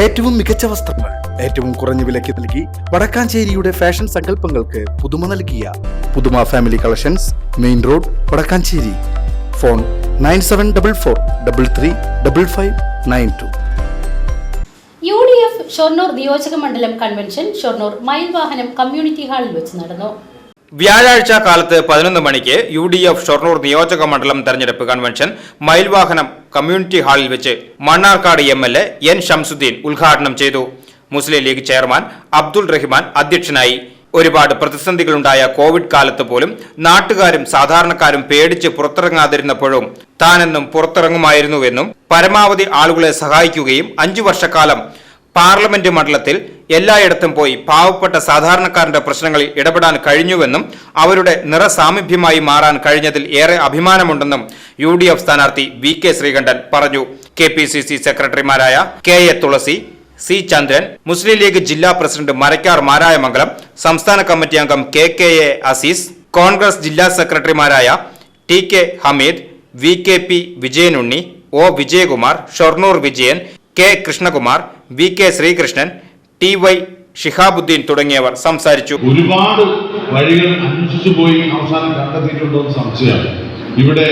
ഏറ്റവും മികച്ച വസ്ത്രങ്ങൾ ഏറ്റവും കുറഞ്ഞ വിലയ്ക്ക് നൽകി വടക്കാഞ്ചേരിയുടെ ഫാഷൻ സങ്കല്പങ്ങൾക്ക് പുതുമ നൽകിയ Puthuma family collections main road Vadakkanchery. Phone nine seven double four double three double five nine two. U D F Shoranur നിയോജക മണ്ഡലം കൺവെൻഷൻ ഷൊർണൂർ മയിൽവാഹനം കമ്മ്യൂണിറ്റി ഹാളിൽ വെച്ച് നടന്നു. വ്യാഴാഴ്ച കാലത്ത് പതിനൊന്ന് മണിക്ക് യു ഡി എഫ് ഷൊർണൂർ നിയോജക മണ്ഡലം തെരഞ്ഞെടുപ്പ് കൺവെൻഷൻ മയിൽവാഹനം കമ്മ്യൂണിറ്റി ഹാളിൽ വെച്ച് Mannarkkad M L A N Shamsuddeen ഉദ്ഘാടനം ചെയ്തു. മുസ്ലിം ലീഗ് ചെയർമാൻ അബ്ദുൾ റഹ്മാൻ അധ്യക്ഷനായി. ഒരുപാട് പ്രതിസന്ധികളുണ്ടായ കോവിഡ് കാലത്ത് പോലും നാട്ടുകാരും സാധാരണക്കാരും പേടിച്ച് പുറത്തിറങ്ങാതിരുന്നപ്പോഴും താനെന്നും പുറത്തിറങ്ങുമായിരുന്നുവെന്നും പരമാവധി ആളുകളെ സഹായിക്കുകയും അഞ്ചു വർഷക്കാലം പാർലമെന്റ് മണ്ഡലത്തിൽ എല്ലായിടത്തും പോയി പാവപ്പെട്ട സാധാരണക്കാരന്റെ പ്രശ്നങ്ങളിൽ ഇടപെടാൻ കഴിഞ്ഞുവെന്നും അവരുടെ നിറസാമീപ്യമായി മാറാൻ കഴിഞ്ഞതിൽ ഏറെ അഭിമാനമുണ്ടെന്നും യു ഡി എഫ് സ്ഥാനാർത്ഥി വി കെ ശ്രീകണ്ഠൻ പറഞ്ഞു. കെ പി സി സി സെക്രട്ടറിമാരായ K A Thulasi C Chandran Muslim League ജില്ലാ പ്രസിഡന്റ് മരക്കാർ മാരായമംഗലം സംസ്ഥാന കമ്മിറ്റി അംഗം K K A Azeez Congress ജില്ലാ സെക്രട്ടറിമാരായ T K Hameed V K P Vijayanunni O Vijayakumar Shoranur Vijayan K Krishnakumar V K Sreekrishnan T Y Shihabuddeen തുടങ്ങിയവർ സംസാരിച്ചു. ഒരുപാട് വഴികൾ അന്വേഷിച്ചു പോയി അവസാനം കണ്ടെത്തിയിട്ടുണ്ടോ എന്ന് സംശയമാണ്. ഇവിടെ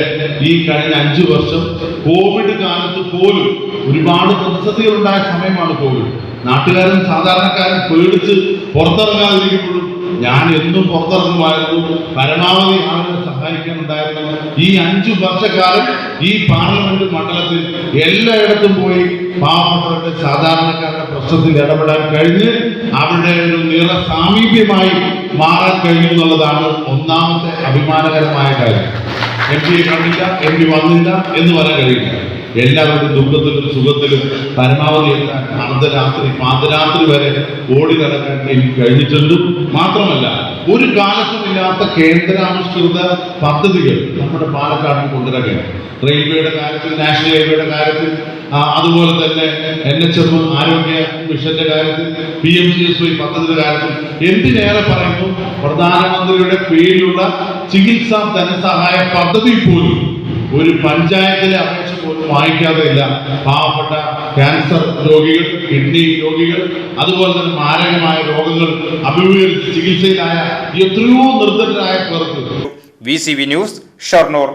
ഈ കഴിഞ്ഞ അഞ്ചു വർഷം കോവിഡ് കാലത്ത് പോലും ഒരുപാട് പ്രതിസന്ധികൾ ഉണ്ടായ സമയമാണ് കോവിഡ്. നാട്ടുകാരും സാധാരണക്കാരും പേടിച്ച് പുറത്തിറങ്ങാതിരിക്കുമ്പോഴും ഞാൻ എന്നും പുറത്തിറങ്ങുമായിരുന്നു. പരമാവധി ആളുകളെ സഹായിക്കാനുണ്ടായിരുന്നു. ഈ അഞ്ചു വർഷക്കാലം ഈ പാർലമെന്റ് മണ്ഡലത്തിൽ എല്ലായിടത്തും പോയി പാവപ്പെട്ടവരുടെ സാധാരണക്കാരുടെ പ്രശ്നത്തിൽ ഇടപെടാൻ കഴിഞ്ഞ് അവരുടെ ഒരു നിറ സാമീപ്യമായി മാറാൻ കഴിഞ്ഞു എന്നുള്ളതാണ് ഒന്നാമത്തെ അഭിമാനകരമായ കാര്യം. എം പിയെ കണ്ടില്ല എം പി വന്നില്ല എന്ന് പറയാൻ കഴിയില്ല. എല്ലാവരുടെയും ദുഃഖത്തിലും സുഖത്തിലും പരമാവധി എത്താൻ അർദ്ധരാത്രി പാതിരാത്രി വരെ ഓടി നടക്കാൻ കഴിഞ്ഞിട്ടുണ്ട്. മാത്രമല്ല ഒരു കാലത്തുമില്ലാത്ത കേന്ദ്രാവിഷ്കൃത പദ്ധതികൾ നമ്മുടെ പാലക്കാടിൽ കൊണ്ടുവരാൻ റെയിൽവേയുടെ കാര്യത്തിൽ നാഷണൽ ഹൈവേയുടെ കാര്യത്തിൽ അതുപോലെ തന്നെ എൻ എച്ച് എം ആരോഗ്യ മിഷന്റെ കാര്യത്തിൽ P M C S Y പദ്ധതിയുടെ കാര്യത്തിൽ എന്തിനേറെ പറയുന്നു? പ്രധാനമന്ത്രിയുടെ പേരിലുള്ള ചികിത്സാ ധനസഹായ പദ്ധതി പോലും ഒരു പഞ്ചായത്തിലെ അപേക്ഷ പോലും വാങ്ങിക്കാതെ ഇല്ല പാവപ്പെട്ട ക്യാൻസർ രോഗികൾ കിഡ്നി രോഗികൾ അതുപോലെ തന്നെ മാരകമായ രോഗങ്ങൾ അഭിമുഖീകരിച്ച് ചികിത്സയിലായ എത്രയോ നിർദ്ധനരായ പേർക്ക്. V C V news Shoranur.